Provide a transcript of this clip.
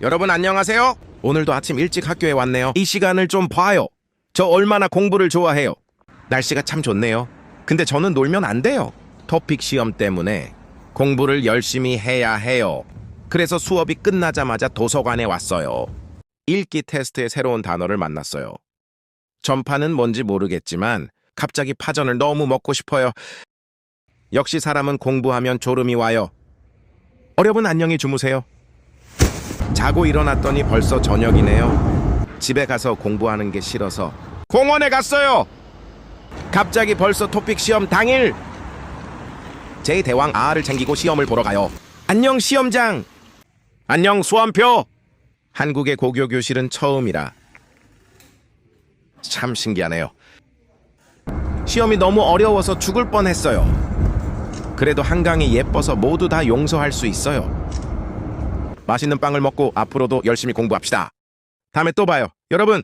여러분 안녕하세요. 오늘도 아침 일찍 학교에 왔네요. 이 시간을 좀 봐요. 저 얼마나 공부를 좋아해요. 날씨가 참 좋네요. 근데 저는 놀면 안 돼요. 토픽 시험 때문에 공부를 열심히 해야 해요. 그래서 수업이 끝나자마자 도서관에 왔어요. 읽기 테스트의 새로운 단어를 만났어요. 전파는 뭔지 모르겠지만 갑자기 파전을 너무 먹고 싶어요. 역시 사람은 공부하면 졸음이 와요. 어렵은 안녕히 주무세요. 자고 일어났더니 벌써 저녁이네요. 집에 가서 공부하는 게 싫어서 공원에 갔어요. 갑자기 벌써 토픽 시험 당일. 제 대왕 아를 챙기고 시험을 보러 가요. 안녕 시험장. 안녕 수험표. 한국의 고교 교실은 처음이라 참 신기하네요. 시험이 너무 어려워서 죽을 뻔했어요. 그래도 한강이 예뻐서 모두 다 용서할 수 있어요. 맛있는 빵을 먹고 앞으로도 열심히 공부합시다. 다음에 또 봐요. 여러분,